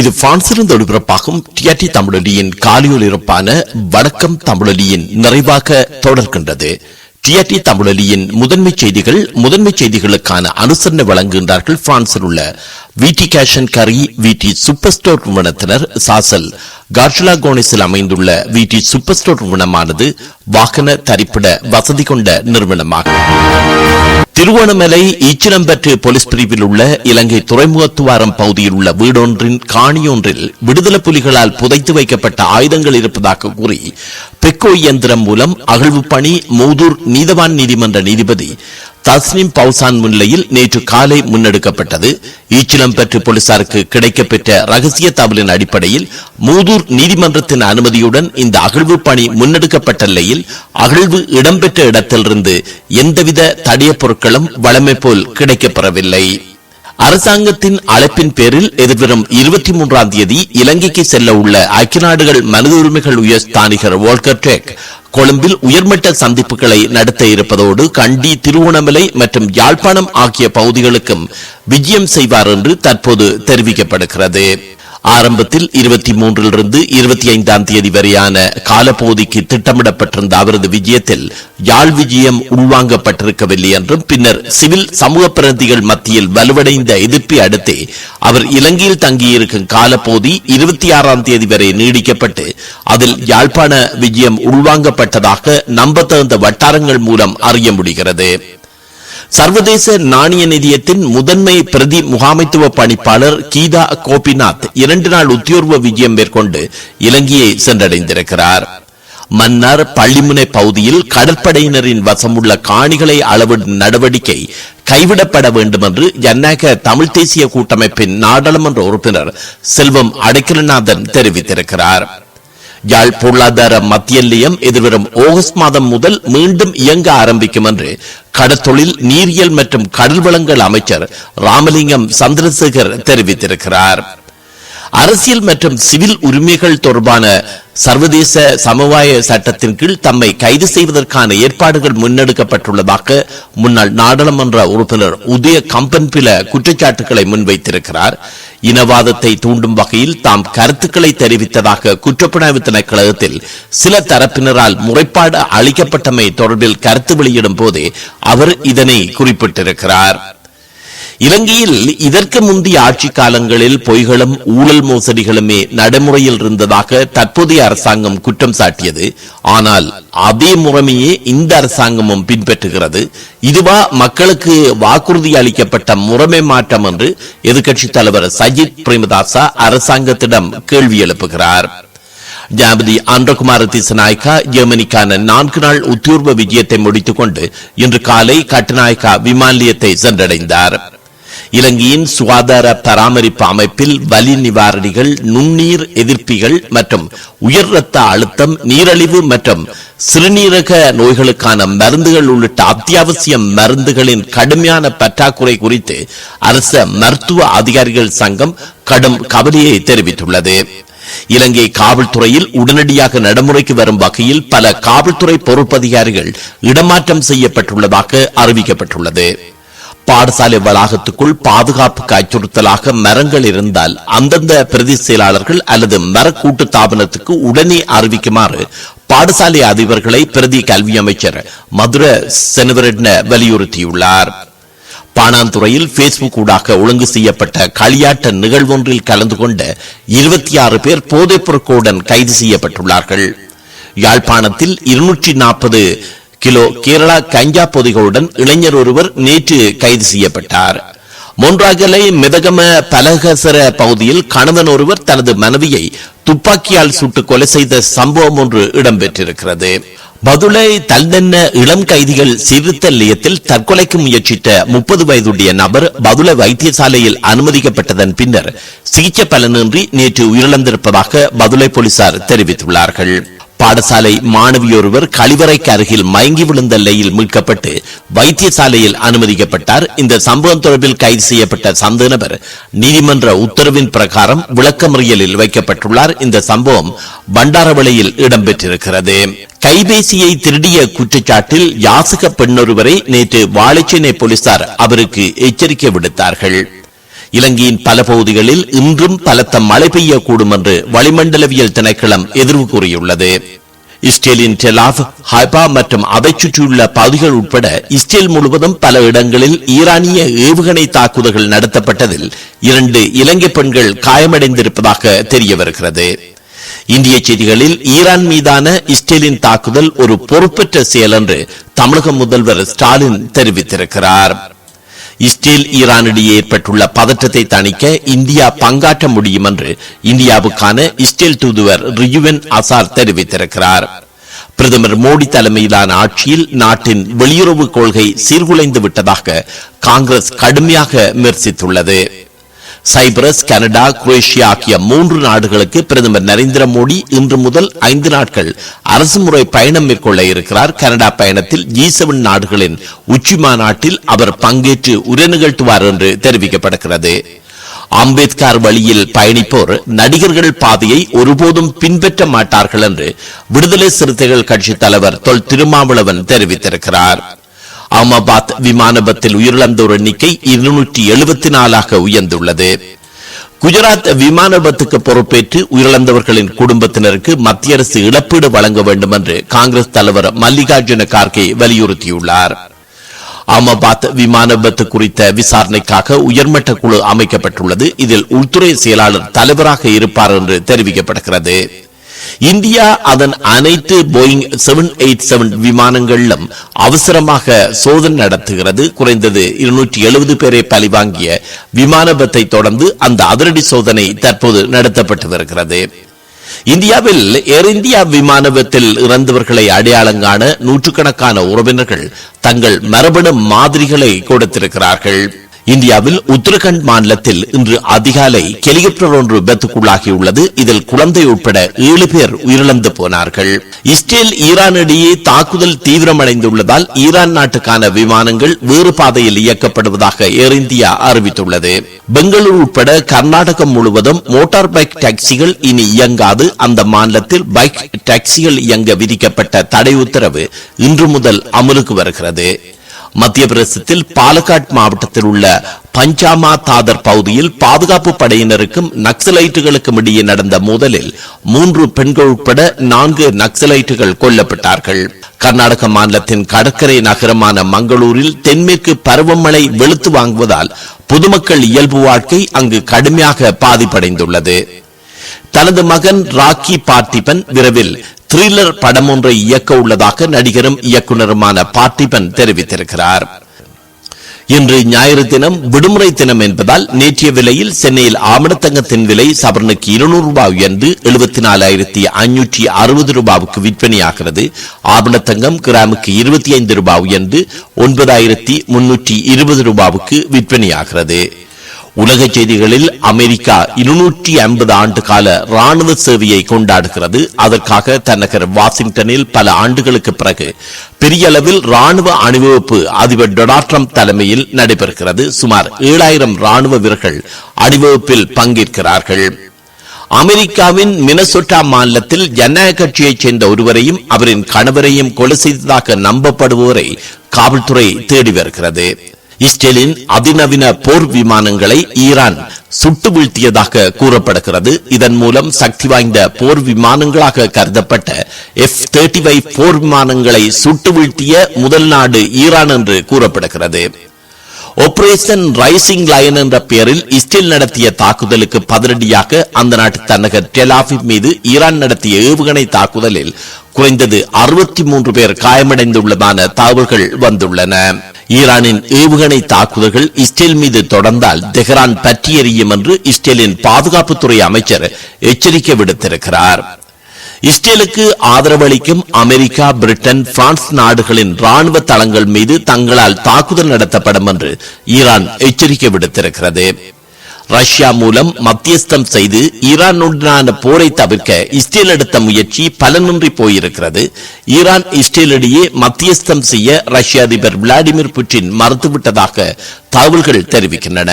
இது பிரான்சிலிருந்து ஒளிபரப்பாகும் டிஆர்டி தமிழொலியின் காலியொலிபரப்பான வணக்கம் தமிழொலியின் நிறைவாக தொடர்கின்றது. டிஆர்டி தமிழொலியின் முதன்மை செய்திகள் முதன்மை செய்திகளுக்கான அனுசரணை வழங்குகின்றார்கள் பிரான்சில் உள்ள விடி கேஷ் அண்ட் கரி விடி சூப்பர் ஸ்டோர் நிறுவனத்தினர் சாசல். கார்ஷலா கோனிஸில் அமைந்துள்ள விடி சூப்பர் ஸ்டோர் நிறுவனமானது வாகன தரிப்பிட வசதி கொண்ட நிறுவனமாகும். திருவோணமலை ஈச்சிலம்பற்று போலீஸ் பிரிவில் உள்ள இலங்கை துறைமுகத்துவாரம் பகுதியில் உள்ள வீடொன்றின் காணியொன்றில் விடுதலை புலிகளால் புதைத்து வைக்கப்பட்ட ஆயுதங்கள் இருப்பதாக கூறி பெக்கோ இயந்திரம் மூலம் அகழ்வு பணி மூதூர் நீதவான் நீதிமன்ற நீதிபதி தஸ்னிம் பவுசான் முன்னிலையில் நேற்று காலை முன்னெடுக்கப்பட்டது. ஈச்சிலம்பற்று போலீசாருக்கு கிடைக்கப்பெற்ற ரகசிய தகவலின் அடிப்படையில் மூதூர் நீதிமன்றத்தின் அனுமதியுடன் இந்த அகழ்வு பணி முன்னெடுக்கப்பட்ட நிலையில் அகழ்வு இடம்பெற்ற இடத்திலிருந்து எந்தவித தடிய பொருட்களும் வளமை போல் கிடைக்கப்பெறவில்லை. அரசாங்கத்தின் அழைப்பின் பேரில் எதிர்வரும் இருபத்தி மூன்றாம் தேதி இலங்கைக்கு செல்ல உள்ள ஐக்கிய நாடுகள் மனித உரிமைகள் உயர் ஸ்தானிகர் வோல்கர் கொழும்பில் உயர்மட்ட சந்திப்புகளை நடத்த இருப்பதோடு கண்டி திருவோணமலை மற்றும் யாழ்ப்பாணம் ஆகிய பகுதிகளுக்கும் விஜயம் செய்வார் என்று தற்போது தெரிவிக்கப்படுகிறது. ஆரம்பத்தில் இருபத்தி மூன்றிலிருந்து இருபத்தி ஐந்தாம் தேதி வரையான காலப்பகுதிக்கு திட்டமிடப்பட்டிருந்த அவரது விஜயத்தில் யாழ் விஜயம் உள்வாங்கப்பட்டிருக்கவில்லை என்றும் பின்னர் சிவில் சமூக பிரதிகள் மத்தியில் வலுவடைந்த எதிர்ப்பை அடுத்தே அவர் இலங்கையில் தங்கியிருக்கும் காலப்பகுதி இருபத்தி ஆறாம் தேதி வரை நீடிக்கப்பட்டு அதில் யாழ்ப்பாண விஜயம் உள்வாங்கப்பட்டதாக நம்பத்தகுந்த வட்டாரங்கள் மூலம் அறிய முடிகிறது. சர்வதேச நாணய நிதியத்தின் முதன்மை பிரதி முகாமைத்துவ பணிப்பாளர் கீதா கோபிநாத் இரண்டு நாள் உத்தியோர்வ விஜயம் மேற்கொண்டு இலங்கையை சென்றடைந்திருக்கிறார். மன்னார் பள்ளிமுனை பகுதியில் கடற்படையினரின் வசமுள்ள காணிகளை அளவிடும் நடவடிக்கை கைவிடப்பட வேண்டும் என்று ஜனநாயக தமிழ் தேசிய கூட்டமைப்பின் நாடாளுமன்ற உறுப்பினர் செல்வம் அடைக்கலநாதன் தெரிவித்திருக்கிறார். யாழ் பொருளாதார மத்திய நிலையம் எதிர்வரும் ஆகஸ்ட் மாதம் முதல் மீண்டும் இயங்க ஆரம்பிக்கும் என்று கடற்தொழில் நீரியல் மற்றும் கடல் வளங்கள் அமைச்சர் ராமலிங்கம் சந்திரசேகர் தெரிவித்திருக்கிறார். அரசியல் மற்றும் சிவில் உரிமைகள் தொடர்பான சர்வதேச சமவாய சட்டத்தின் கீழ் தம்மை கைது செய்வதற்கான ஏற்பாடுகள் முன்னெடுக்கப்பட்டுள்ளதாக முன்னாள் நாடாளுமன்ற உறுப்பினர் உதய கம்பன்பில குற்றச்சாட்டுகளை முன்வைத்திருக்கிறார். இனவாதத்தை தூண்டும் வகையில் தாம் கருத்துக்களை தெரிவித்ததாக குற்றப்புலனாய்வு திணைக்களத்தில் சில தரப்பினரால் முறைப்பாடு அளிக்கப்பட்டமை தொடர்பில் கருத்து வெளியிடும் போது அவர் இதனை குறிப்பிட்டிருக்கிறார். இலங்கையில் இதற்கு முந்தைய ஆட்சி காலங்களில் பொய்களும் ஊழல் மோசடிகளுமே நடைமுறையில் இருந்ததாக தற்போதைய அரசாங்கம் குற்றம் சாட்டியது. ஆனால் அதே முறைமையே இந்த அரசாங்கமும் பின்பற்றுகிறது. இதுவா மக்களுக்கு வாக்குறுதி அளிக்கப்பட்ட முறைமை மாற்றம் என்று எதிர்க்கட்சித் தலைவர் சஜித் பிரேமதாசா அரசாங்கத்திடம் கேள்வி எழுப்புகிறார். ஜனாபதி ஆந்திரகுமார திசநாயக்கா ஜெர்மனிக்கான நான்கு நாள் உத்தியோர்வ விஜயத்தை முடித்துக் கொண்டு இன்று காலை கட்டுநாயக்கா விமான நிலையத்தை சென்றடைந்தார். இலங்கையின் சுகாதார பராமரிப்பு அமைப்பில் வலி நிவாரணிகள் நுண்ணீர் எதிர்ப்பிகள் மற்றும் உயர் ரத்த அழுத்தம் நீரழிவு மற்றும் சிறுநீரக நோய்களுக்கான மருந்துகள் உள்ளிட்ட அத்தியாவசிய மருந்துகளின் கடுமையான பற்றாக்குறை குறித்து அரச மருத்துவ அதிகாரிகள் சங்கம் கடும் கவலையை தெரிவித்துள்ளது. இலங்கை காவல்துறையில் உடனடியாக நடைமுறைக்கு வரும் வகையில் பல காவல்துறை பொறுப்பதிகாரிகள் இடமாற்றம் செய்யப்பட்டுள்ளதாக அறிவிக்கப்பட்டுள்ளது. பாடசாலை வளாகத்துக்குள் பாதுகாப்புக்கு அச்சுறுத்தலாக மரங்கள் இருந்தால் அந்தந்த பிரதி செயலாளர்கள் அல்லது மரக்கூட்டு தாபனத்துக்கு உடனே அறிவிக்குமாறு பாடசாலை அதிபர்களை பிரதி கல்வி அமைச்சர் மதுர செனவரெட்ன வலியுறுத்தியுள்ளார். பாணாந்துறையில் பேஸ்புக் ஊடாக ஒழுங்கு செய்யப்பட்ட களியாட்ட நிகழ்வொன்றில் கலந்து கொண்ட இருபத்தி ஆறு பேர் போதைப் பொருட்களுடன் கைது செய்யப்பட்டுள்ளார்கள். யாழ்ப்பாணத்தில் இருநூற்றி நாற்பது கிலோ கேரளா கஞ்சா பொதிகளுடன் இளைஞர் ஒருவர் நேற்று கைது செய்யப்பட்டார். மொன்றாகலை மிதகம பலகசர பகுதியில் கணவன் ஒருவர் தனது மனைவியை துப்பாக்கியால் சுட்டு கொலை செய்த சம்பவம் ஒன்று இடம்பெற்றிருக்கிறது. பதுளை தல்தென்ன இளம் கைதிகள் சீர்திருத்த நிலையத்தில் தற்கொலைக்கு முயற்சித்த முப்பது வயதுடைய நபர் பதுளை வைத்தியசாலையில் அனுமதிக்கப்பட்டதன் பின்னர் சிகிச்சை பலனின்றி நேற்று உயிரிழந்திருப்பதாக பதுளை போலீசார் தெரிவித்துள்ளார்கள். பாடசாலை மாணவியொருவர் கழிவறைக்கு அருகில் மயங்கி விழுந்த நிலையில் மீட்கப்பட்டு வைத்தியசாலையில் அனுமதிக்கப்பட்டார். இந்த சம்பவம் தொடர்பில் கைது செய்யப்பட்ட சந்த நபர் நீதிமன்ற உத்தரவின் பிரகாரம் விளக்கமறியலில் வைக்கப்பட்டுள்ளார். இந்த சம்பவம் பண்டாரவளையில் இடம்பெற்றிருக்கிறது. கைபேசியை திருடிய குற்றச்சாட்டில் யாசக பெண்ணொருவரை நேற்று வாழைச்சேனை போலீசார் அவருக்கு எச்சரிக்கை விடுத்தார்கள். இலங்கையின் பல பகுதிகளில் இன்றும் பலத்த மழை பெய்யக்கூடும் என்று வளிமண்டலவியல் திணைக்களம் எதிர்வு கூறியுள்ளது. இஸ்ரேலின் டெலாஃப் ஹைபா மற்றும் அதை சுற்றியுள்ள பகுதிகள் உட்பட இஸ்ரேல் முழுவதும் பல இடங்களில் ஈரானிய ஏவுகணை தாக்குதல்கள் நடத்தப்பட்டதில் இரண்டு இலங்கை பெண்கள் காயமடைந்திருப்பதாக தெரிய வருகிறது இந்திய செய்திகளில் ஈரான் மீதான இஸ்ரேலின் தாக்குதல் ஒரு பொறுப்பற்ற செயல் என்று தமிழக முதல்வர் ஸ்டாலின் தெரிவித்திருக்கிறார். இஸ்ரேல் ஈரானிடையே ஏற்பட்டுள்ள பதற்றத்தை தணிக்க இந்தியா பங்காற்ற முடியும் என்று இந்தியாவுக்கான இஸ்ரேல் தூதுவர் ரியுவன் அசார் தெரிவித்திருக்கிறார். பிரதமர் மோடி தலைமையிலான ஆட்சியில் நாட்டின் வெளியுறவு கொள்கை சீர்குலைந்து விட்டதாக காங்கிரஸ் கடுமையாக விமர்சித்துள்ளது. சைப்ரஸ் கனடா குரேஷியா ஆகிய மூன்று நாடுகளுக்கு பிரதமர் நரேந்திர மோடி இன்று முதல் ஐந்து நாட்கள் அரசுமுறை பயணம் மேற்கொள்ள இருக்கிறார். கனடா பயணத்தில் ஜி செவன் நாடுகளின் உச்சி மாநாட்டில் அவர் பங்கேற்று உரை நிகழ்த்துவார் என்று தெரிவிக்கப்படுகிறது. அம்பேத்கர் வழியில் பயணிப்போர் நடிகர்கள் பாதையை ஒருபோதும் பின்பற்ற மாட்டார்கள் என்று விடுதலை சிறுத்தைகள் கட்சி தலைவர் தொல் திருமாவளவன் தெரிவித்திருக்கிறார். அகமதாபாத் விமானபத்தில் உயிரிழந்தோர் எண்ணிக்கை இருநூற்றி எழுபத்தி நாலாக உயர்ந்துள்ளது. குஜராத் விமான விபத்துக்கு பொறுப்பேற்று உயிரிழந்தவர்களின் குடும்பத்தினருக்கு மத்திய அரசு இழப்பீடு வழங்க வேண்டும் என்று காங்கிரஸ் தலைவர் மல்லிகார்ஜுன கார்கே வலியுறுத்தியுள்ளார். அகமதாபாத் விமான விபத்து குறித்த விசாரணைக்காக உயர்மட்ட குழு அமைக்கப்பட்டுள்ளது. இதில் உள்துறை செயலாளர் தலைவராக இருப்பார் என்று தெரிவிக்கப்படுகிறது. இந்தியா அதன் அனைத்து போயிங் செவன் எயிட் செவன் விமானங்களிலும் அவசரமாக சோதனை நடத்துகிறது. குறைந்தது இருநூற்றி எழுபது பேரை பழிவாங்கிய விமான விபத்தை தொடர்ந்து அந்த அதிரடி சோதனை தற்போது நடத்தப்பட்டு வருகிறது. இந்தியாவில் ஏர் இந்தியா விமான விபத்தில் இறந்தவர்களை அடையாளம் காண நூற்றுக்கணக்கான உறவினர்கள் தங்கள் மரபணு மாதிரிகளை கொடுத்திருக்கிறார்கள். இந்தியாவில் உத்தரகண்ட் மாநிலத்தில் இன்று அதிகாலை ஹெலிகாப்டர் ஒன்று விபத்துக்குள்ளாகியுள்ளது. இதில் குழந்தை உட்பட ஏழு பேர் உயிரிழந்து போனார்கள். இஸ்ரேல் ஈரான் இடையே தாக்குதல் தீவிரமடைந்துள்ளதால் ஈரான் நாட்டுக்கான விமானங்கள் வேறு பாதையில் இயக்கப்படுவதாக ஏர் இந்தியா அறிவித்துள்ளது. பெங்களூரு உட்பட கர்நாடகம் முழுவதும் மோட்டார் பைக் டாக்ஸிகள் இனி இயங்காது. அந்த மாநிலத்தில் பைக் டாக்ஸிகள் இயங்க விதிக்கப்பட்ட தடை உத்தரவு இன்று முதல் அமலுக்கு வருகிறது. மத்திய பிரதேசத்தில் பாலக்காட் மாவட்டத்தில் உள்ள பஞ்சாமா தாதர் பகுதியில் பாதுகாப்பு படையினருக்கும் நக்சலைட்டுகளுக்கும் இடையே நடந்த மோதலில் மூன்று பெண்கள் உட்பட நான்கு நக்சலைட்டுகள் கொல்லப்பட்டார்கள். கர்நாடக மாநிலத்தின் கடற்கரை நகரமான மங்களூரில் தென்மேற்கு பருவமழை வெளுத்து வாங்குவதால் பொதுமக்கள் இயல்பு வாழ்க்கை அங்கு கடுமையாக பாதிப்படைந்துள்ளது. தனது மகன் ராக்கி பார்த்திபன் விரைவில் த்ரில்லர் படம் ஒன்றை இயக்க உள்ளதாக நடிகரும் இயக்குனருமான பார்த்திபன் தெரிவித்திருக்கிறார். இன்று ஞாயிறு தினம் விடுமுறை தினம் என்பதால் நேற்றைய விலையில் சென்னையில் ஆமணத்தங்கத்தின் விலை சவரனுக்கு இருநூறு ரூபாய் உயர்ந்து எழுபத்தி நாலாயிரத்தி ஐநூற்றி அறுபது ரூபாவுக்கு விற்பனையாகிறது. ஆபணத்தங்கம் கிராமுக்கு இருபத்தி ஐந்து ரூபாய் உயர்ந்து ஒன்பதாயிரத்தி முன்னூற்றி இருபது ரூபாவுக்கு விற்பனையாகிறது. உலக செய்திகளில் அமெரிக்கா இருநூற்றி ஐம்பது ஆண்டு கால ராணுவ சேவையை கொண்டாடுகிறது. அதற்காக தன்னகர் வாஷிங்டனில் பல ஆண்டுகளுக்கு பிறகு பெரிய அளவில் ராணுவ அணிவகுப்பு அதிபர் டொனால்ட் ட்ரம்ப் தலைமையில் நடைபெறுகிறது. சுமார் ஏழாயிரம் ராணுவ வீரர்கள் அணிவகுப்பில் பங்கேற்கிறார்கள். அமெரிக்காவின் மினசோட்டா மாநிலத்தில் ஜனநாயக கட்சியைச் சேர்ந்த ஒருவரையும் அவரின் கணவரையும் கொலை செய்ததாக நம்பப்படுவோரை காவல்துறை தேடி வருகிறது. இஸ்ரேலின் அதிநவீன போர் விமானங்களை ஈரான் சுட்டு வீழ்த்தியதாக கூறப்படுகிறது. இதன் மூலம் சக்தி வாய்ந்த போர் விமானங்களாக கருதப்பட்ட எஃப் தேர்ட்டி ஃபைவ் போர் விமானங்களை சுட்டு வீழ்த்திய முதல் நாடு ஈரான் என்று கூறப்படுகிறது. ஆபரேஷன் ரைசிங் லயன் என்ற பெயரில் இஸ்ரேல் நடத்திய தாக்குதலுக்கு பதிலடியாக அந்த நாட்டு தலைநகர் டெலாஃபிப் மீது ஈரான் நடத்திய ஏவுகணை தாக்குதலில் குறைந்தது அறுபத்தி மூன்று பேர் காயமடைந்துள்ளதான தகவல்கள் வந்துள்ளன. ஈரானின் ஏவுகணை தாக்குதல்கள் இஸ்ரேல் மீது தொடர்ந்தால் தெஹ்ரான் பற்றி எறியும் என்று இஸ்ரேலின் பாதுகாப்புத்துறை அமைச்சர் எச்சரிக்கை விடுத்திருக்கிறார். இஸ்ரேலுக்கு ஆதரவளிக்கும் அமெரிக்கா பிரிட்டன் பிரான்ஸ் நாடுகளின் ராணுவ தளங்கள் மீது தங்களால் தாக்குதல் நடத்தப்படும் என்று ஈரான் எச்சரிக்கை விடுத்திருக்கிறது. ரஷ்யா மூலம் மத்தியஸ்தம் செய்து ஈரானுடனான போரை தவிர்க்க இஸ்ரேல் எடுத்த முயற்சி பலனின்றி போயிருக்கிறது. ஈரான் இஸ்ரேலிடையே மத்தியஸ்தம் செய்ய ரஷ்ய அதிபர் விளாடிமிர் புட்டின் மறுத்துவிட்டதாக தகவல்கள் தெரிவிக்கின்றன.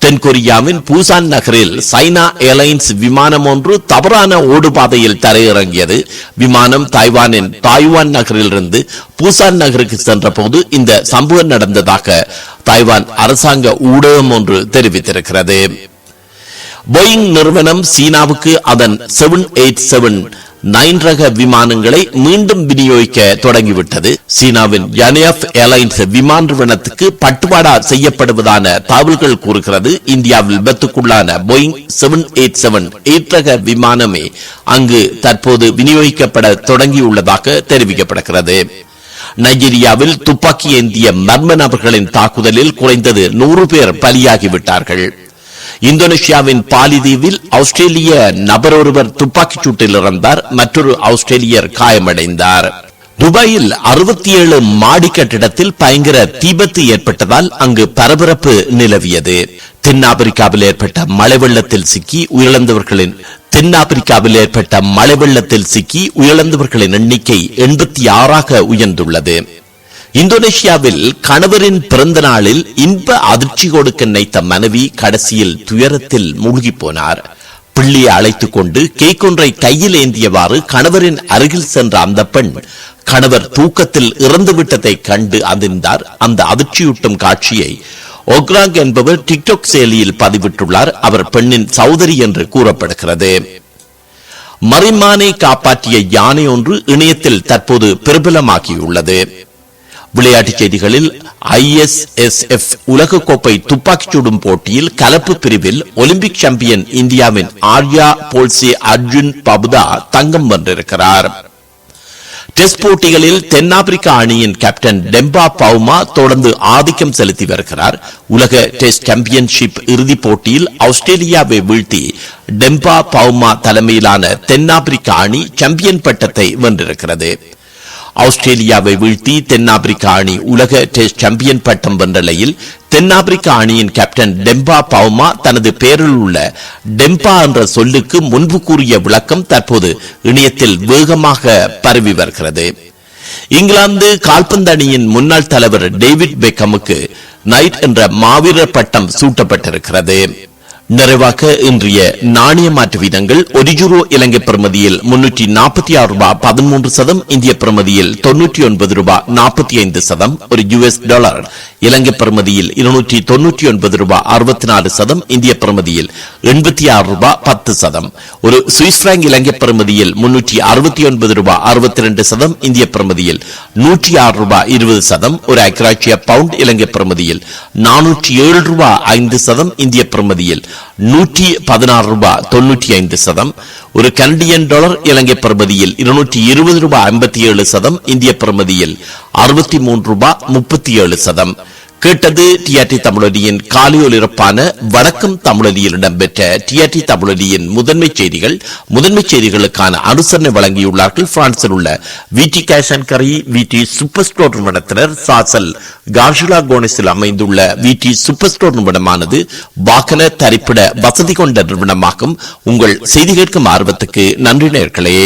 தென்கொரியாவின் பூசான் நகரில் சைனா ஏர்லைன்ஸ் விமானம் ஒன்று தவறான ஓடுபாதையில் தரையிறங்கியது. விமானம் தாய்வானின் தாய்வான் நகரிலிருந்து பூசான் நகருக்கு சென்றபோது இந்த சம்பவம் நடந்ததாக தாய்வான் அரசாங்க ஊடகம் ஒன்று தெரிவித்திருக்கிறது. போயிங் நிறுவனம் சீனாவுக்கு அதன் செவன் எயிட் செவன் நைன் ரக விமானங்களை மீண்டும் விநியோகிக்க தொடங்கிவிட்டது. சீனாவின் யனியப் ஏர்லைன்ஸ் விமான நிறுவனத்துக்கு பட்டுவாடா செய்யப்படுவதான தகவல்கள் கூறுகிறது. இந்தியாவில் விபத்துக்குள்ளான Boeing seven eight seven eight ரக விமானமே அங்கு தற்போது விநியோகிக்கப்பட தொடங்கியுள்ளதாக தெரிவிக்கப்படுகிறது. நைஜீரியாவில் துப்பாக்கி ஏந்திய மர்ம நபர்களின் தாக்குதலில் குறைந்தது நூறு பேர் பலியாகிவிட்டார்கள். இந்தோனேஷியாவின் பாலிதீவில் ஆஸ்திரேலிய நபர் ஒருவர் துப்பாக்கிச் சூட்டில் இறந்தார். மற்றொரு ஆஸ்திரேலியர் காயமடைந்தார். துபாயில் அறுபத்தி ஏழு மாடி கட்டிடத்தில் பயங்கர தீபத்து ஏற்பட்டதால் அங்கு பரபரப்பு நிலவியது. தென்னாப்பிரிக்காவில் ஏற்பட்ட மழை வெள்ளத்தில் சிக்கி உயிரிழந்தவர்களின் தென்னாப்பிரிக்காவில் ஏற்பட்ட மழை வெள்ளத்தில் சிக்கி உயிரிழந்தவர்களின் எண்ணிக்கை எண்பத்தி ஆறாக உயர்ந்துள்ளது. இந்தோனேஷியாவில் கணவரின் பிறந்த நாளில் இன்ப அதிர்ச்சி கொடுக்க நினைத்த மனைவி கடைசியில் துயரத்தில் மூழ்கி போனார். பிள்ளையை அழைத்துக் கொண்டு கேக் ஒன்றை கையில் ஏந்தியவாறு கணவரின் அருகில் சென்ற அந்த பெண் கணவர் தூக்கத்தில் இறந்து விட்டதை கண்டு அதிர்ந்தார். அந்த அதிர்ச்சியூட்டும் காட்சியை ஒக்ராங் என்பவர் டிக்டாக் செயலியில் பதிவிட்டுள்ளார். அவர் பெண்ணின் சௌதரி என்று கூறப்படுகிறது. மரிமானை காப்பாற்றிய யானை ஒன்று இணையத்தில் தற்போது பிரபலமாகியுள்ளது. விளையாட்டுச் செய்திகளில் ஐஎஸ்எஸ்எஃப் உலகக்கோப்பை துப்பாக்கிச் சுடும் போட்டியில் கலப்பு பிரிவில் ஒலிம்பிக் சாம்பியன் இந்தியாவின் ஆர்யா போல்சே அர்ஜுன் பபுதா தங்கம் வென்றிருக்கிறார். டெஸ்ட் போட்டிகளில் தென்னாப்பிரிக்க அணியின் கேப்டன் டெம்பா பவுமா தொடர்ந்து ஆதிக்கம் செலுத்தி வருகிறார். உலக டெஸ்ட் சாம்பியன்ஷிப் இறுதிப் போட்டியில் ஆஸ்திரேலியாவை வீழ்த்தி டெம்பா பவுமா தலைமையிலான தென்னாப்பிரிக்க அணி சாம்பியன் பட்டத்தை வென்றிருக்கிறது. ஆஸ்திரேலியாவை வீழ்த்தி தென்னாப்பிரிக்கா அணி உலக டெஸ்ட் சாம்பியன் பட்டம் வென்ற நிலையில் தென்னாப்பிரிக்கா அணியின் கேப்டன் டெம்பா பவுமா தனது பெயரில் உள்ள டெம்பா என்ற சொல்லுக்கு முன்பு கூறிய விளக்கம் தற்போது இணையத்தில் வேகமாக பரவி வருகிறது. இங்கிலாந்து கால்பந்து அணியின் முன்னாள் தலைவர் டேவிட் பெக்கமுக்கு நைட் என்ற மாவீரர் பட்டம் சூட்டப்பட்டிருக்கிறது. நிறைவாக இன்றைய நாணய மாற்று வீதங்கள் ஒரு யூரோ இலங்கை பிரமதியில் முன்னூற்றி நாற்பத்தி ஆறு ரூபாய் பதிமூன்று சதம் இந்திய பிரமதியில் தொன்னூற்றி ஒன்பது ரூபாய் நாற்பத்தி ஐந்து சதம் ஒரு யுஎஸ் டாலர். இலங்கை பிரமதியில் இருநூற்றி தொன்னூற்றி ஒன்பது ரூபாய் அறுபத்தி நாலு சதம் இந்திய பிரமதியில் எண்பத்தி ஆறு ரூபாய் பத்து சதம். ஒரு சுவிஸ் பிராங்க் இலங்கை பிரமதியில் முன்னூற்றி அறுபத்தி ஒன்பது ரூபாய் அறுபத்தி ரெண்டு சதம் இந்திய பிரமதியில் நூற்றி ஆறு ரூபாய் இருபது சதம் ஒரு ஐக்கிராட்சிய பவுண்ட் இலங்கை பிரமதியில் நானூற்றி ஏழு ரூபாய் ஐந்து சதம் இந்திய பிரமதியில் நூற்றி பதினாறு ரூபாய் தொண்ணூற்றி ஐந்து சதம். ஒரு கனடியன் டாலர் இலங்கை பிரமதியில் இருநூற்றி இருபது ரூபாய் ஐம்பத்தி ஏழு சதம். இந்திய பிரமதியில் அறுபத்தி மூன்று ரூபாய் முப்பத்தி ஏழு சதம். கேட்டது டிஆர்டி தமிழொலியின் காலியொலிரப்பான வணக்கம் தமிழொலியில் இடம்பெற்ற டிஆர்டி தமிழொலியின் முதன்மை செய்திகள் முதன்மை செய்திகளுக்கான அனுசரணை வழங்கியுள்ளார்கள். பிரான்சில் உள்ள விடி கேஷ் அண்ட் கரி விடி சூப்பர் ஸ்டோர் நிறுவனத்தினர் சாசல் கார்ஷிலா கோனிஸில் அமைந்துள்ள விடி சூப்பர் ஸ்டோர் நிறுவனமானது வாகன தரிப்பிட வசதி கொண்ட நிறுவனமாகும். உங்கள் செய்தி கேட்கும் ஆர்வத்துக்கு நன்றி நேர்களே.